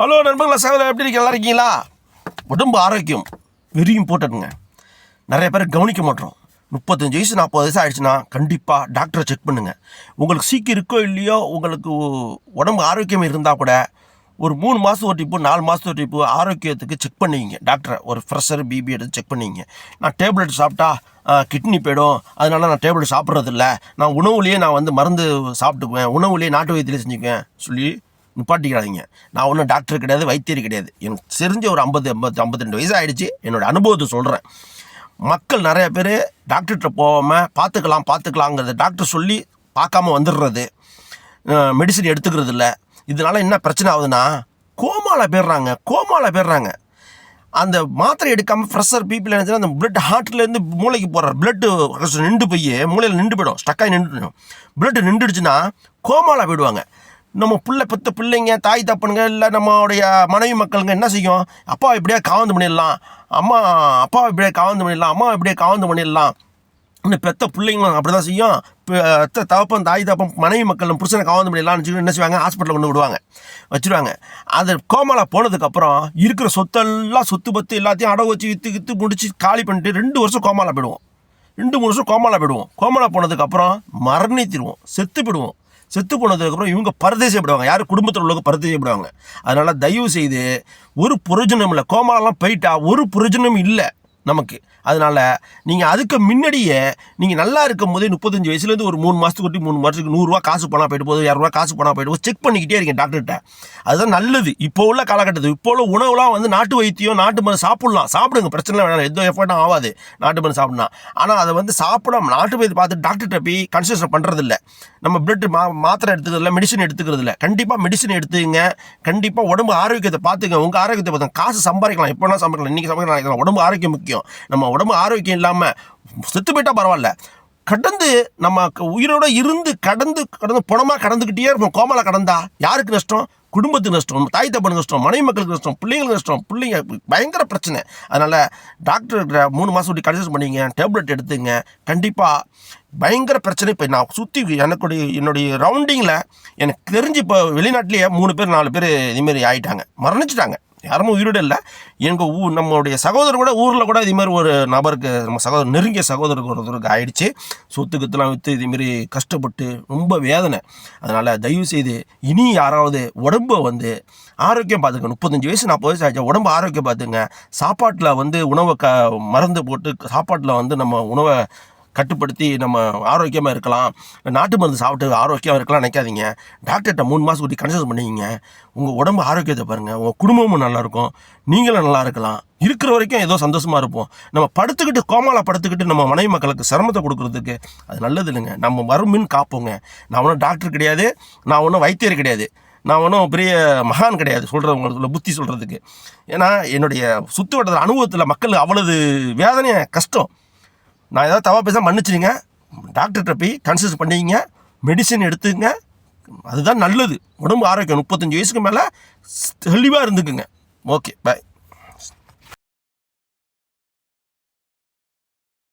Hello நண்பர்களா சகோதரர் எப்படி இருக்கீங்க? நல்லா இருக்கீங்களா? உடம்பு ஆரோக்கியம் வெரி இம்பார்ட்டன்ட்ங்க நிறைய பேர் கவனிக்க மாட்டோம். முப்பத்தஞ்சு வயசு நாற்பது வயசு ஆகிடுச்சுன்னா கண்டிப்பாக டாக்டரை செக் பண்ணுங்கள் உங்களுக்கு சீக்கிரம் இருக்கோ இல்லையோ உங்களுக்கு உடம்பு ஆரோக்கியம் இருந்தால் கூட ஒரு மூணு மாதம் ஒரு டிப்பு நாலு மாதம் ஒரு டிப்பு ஆரோக்கியத்துக்கு செக் பண்ணிக்கிங்க. டாக்டரை ஒரு ப்ரெஷர் பிபி எடுத்து செக் பண்ணுவீங்க நான் டேப்லெட் சாப்பிட்டா கிட்னி போயிடும். அதனால நான் டேப்லெட் சாப்பிட்றதில்ல. நான் உணவுலேயே நான் வந்து மருந்து சாப்பிட்டுக்குவேன். உணவுலேயே நாட்டு வைத்தியம் செஞ்சுக்குவேன். சொல்லி நிப்பாட்டிக்கிறாதீங்க நான் ஒன்றும் டாக்டர் கிடையாது வைத்தியர் கிடையாது. எனக்கு தெரிஞ்ச ஒரு ஐம்பது ஐம்பது ஐம்பத்தெண்டு வயசு ஆகிடுச்சு என்னோட அனுபவத்தை சொல்கிறேன் மக்கள் நிறைய பேர் டாக்டர்கிட்ட போகாமல் பார்த்துக்கலாம் பார்த்துக்கலாங்கிறது டாக்டர் சொல்லி பார்க்காம வந்துடுறது. மெடிசன் எடுத்துக்கிறது இல்லை. இதனால என்ன பிரச்சனை ஆகுதுன்னா கோமாவில் போயிடுறாங்க கோமாவில் போயிடுறாங்க. அந்த மாத்திரை எடுக்காமல் ப்ரெஷர் பீப்பிள் என்ன அந்த பிளட் ஹார்ட்லேருந்து மூளைக்கு போகிற பிளட்டு நின்று போய் மூளையில் நின்று போயிடும் ஸ்டக்காகி நின்று பிளட் நின்றுடுச்சுன்னா கோமாவில் போயிடுவாங்க. நம்ம பிள்ளை பெற்ற பிள்ளைங்க தாய் தப்பனுங்க இல்லை நம்மளுடைய மனைவி மக்களுங்க என்ன செய்யும்? அப்பா இப்படியே காவந்து பண்ணிடலாம். அம்மா அப்பா இப்படியே காவந்து பண்ணிடலாம். அம்மா இப்படியே காவந்து பண்ணிடலாம். இன்னும் பெத்த பிள்ளைங்களும் அப்படி தான் செய்யும் பெத்த தகப்பன் தாய் தப்பம் மனைவி மக்களும் புருஷனை காவந்து பண்ணிடலாம்னு சொல்லி என்ன செய்வாங்க? ஹாஸ்பிட்டலில் கொண்டு விடுவாங்க. வச்சுருவாங்க. அது கோமலா போனதுக்கப்புறம் இருக்கிற சொத்தெல்லாம் சொத்து பத்து எல்லாத்தையும் அடகு வச்சு விற்று விற்று முடிச்சு காலி பண்ணிட்டு ரெண்டு வருஷம் கோமாலா போயிடுவோம். ரெண்டு மூணு வருஷம் கோமாலா போயிடுவோம். கோமலா போனதுக்கப்புறம் மரணித்திடுவோம் செத்து போயிடுவோம். செத்து போனதுக்கப்புறம் இவங்க பரதேசப்படுவாங்க யார்? குடும்பத்தில் உள்ளவங்க பரதேசப்படுவாங்க அதனால் தயவு செய்து ஒரு புரோஜனம் இல்லை. கோமாலாம் போயிட்டா ஒரு புரோஜனம் இல்லை. நமக்கு. அதனால் நீங்கள் அதுக்கு முன்னாடியே நீங்கள் நல்லா இருக்கும் போதே முப்பத்தஞ்சு வயசுலேருந்து ஒரு மூணு மாதத்துக்கு ஒட்டி மூணு மாதத்துக்கு நூறுரூவா காசு போனால் போயிட்டு போகுது இரநூறுவா காசு போனால் போயிட்டு போது செக் பண்ணிக்கிட்டே இருக்கேன் டாக்டர்கிட்ட அதுதான் நல்லது. இப்போ உள்ள காலகட்டத்தில் இப்போ உள்ள உணவுலாம் வந்து நாட்டு வைத்தியம் நாட்டு மருந்து சாப்பிட்லாம். சாப்பிடுங்க. பிரச்சனை இல்லை, வேணாம். எந்த எஃபர்ட்டும் ஆகாது. நாட்டு மருந்து சாப்பிட்னா ஆனால் அதை வந்து சாப்பிடாம நாட்டு வைத்தியம் பார்த்து டாக்டர்கிட்ட போய் கன்சல்ட் பண்ணுறதில்ல நம்ம பிளட் மா மாத்திரை எடுத்துக்கிறதில்ல மெடிசன் எடுத்துக்கிறதில்ல கண்டிப்பாக மெடிசன் எடுத்துங்க. கண்டிப்பாக உடம்பு ஆரோக்கியத்தை பார்த்துங்க. உங்கள் ஆரோக்கியத்தை பார்த்துங்க. காசு சம்பாதிக்கலாம். எப்போனா சம்பாதிக்கலாம். இன்றைக்கி சம்பாதிக்கலாம். உடம்பு ஆரோக்கியம் முக்கியம். நம்ம உடம்பு ஆரோக்கியம் இல்லாமல் செத்து போயிட்டா பரவாயில்ல. கடந்து நம்ம உயிரோட இருந்து கடந்து கடந்து புணமாக கடந்துக்கிட்டே இருப்போம். கோமலை கடந்தா யாருக்கு நஷ்டம்? குடும்பத்துக்கு நஷ்டம். தாய் தப்பனுக்கு நஷ்டம். மனைவி மக்களுக்கு நஷ்டம். பிள்ளைங்களுக்கு நஷ்டம். பிள்ளைங்க பயங்கர பிரச்சனை. அதனால் டாக்டர் மூணு மாதம் இப்படி கன்சல்ட் பண்ணிங்க. டேப்லெட் எடுத்துங்க. கண்டிப்பாக பயங்கர பிரச்சனை. இப்போ நான் சுற்றி எனக்குடைய என்னுடைய ரவுண்டிங்கில் எனக்கு தெரிஞ்சு இப்போ வெளிநாட்டிலேயே மூணு பேர் நாலு பேர் இதுமாரி ஆகிட்டாங்க மரணிச்சிட்டாங்க. யாருமே உயிரோட இல்லை. எங்கள் ஊ நம்மளுடைய சகோதரர் கூட ஊரில் கூட இதுமாரி ஒரு நபருக்கு நம்ம சகோதரர் நெருங்கிய சகோதரருக்கு ஒருத்தருக்கு ஆயிடுச்சு. சொத்து விற்று இதுமாரி கஷ்டப்பட்டு ரொம்ப வேதனை. அதனால் தயவு செய்து இனி யாராவது உடம்பை வந்து ஆரோக்கியம் பார்த்துங்க முப்பத்தஞ்சு வயசு நாற்பது வயசு ஆச்சு உடம்பு ஆரோக்கியம் பார்த்துங்க சாப்பாட்டில் வந்து உணவை க மருந்து போட்டு சாப்பாட்டில் வந்து நம்ம உணவை கட்டுப்படுத்தி நம்ம ஆரோக்கியமாக இருக்கலாம். நாட்டு மருந்து சாப்பிட்டு ஆரோக்கியமாக இருக்கலாம் நினைக்காதீங்க. டாக்டர்கிட்ட மூணு மாதம் கூட்டி கன்சல்ட் பண்ணிக்கிங்க. உங்கள் உடம்பு ஆரோக்கியத்தை பாருங்கள் உங்கள் குடும்பமும் நல்லாயிருக்கும் நீங்களும் நல்லா இருக்கலாம். இருக்கிற வரைக்கும் ஏதோ சந்தோஷமாக இருப்போம். நம்ம படுத்துக்கிட்டு கோமாவில் படுத்துக்கிட்டு நம்ம மனைவி மக்களுக்கு சிரமத்தை கொடுக்கறதுக்கு அது நல்லது இல்லைங்க. நம்ம வறுமின்னு காப்போங்க. நான் ஒன்றும் டாக்டர் கிடையாது. நான் ஒன்றும் வைத்தியர் கிடையாது. நான் ஒன்றும் பெரிய மகான் கிடையாது சொல்கிறவங்களுக்கு புத்தி சொல்கிறதுக்கு ஏன்னா என்னுடைய சுற்று வட்டத்தில் அனுபவத்தில் மக்கள் அவ்வளவு வேதனையாக கஷ்டம். நான் ஏதாவது தவா பேச மன்னிச்சிடுங்க. டாக்டர்கிட்ட போய் கன்சல்ட் பண்ணிங்க மெடிசன் எடுத்துங்க அதுதான் நல்லது. உடம்பு ஆரோக்கியம் முப்பத்தஞ்சு வயசுக்கு மேலே தெளிவாக இருந்துக்குங்க. Okay bye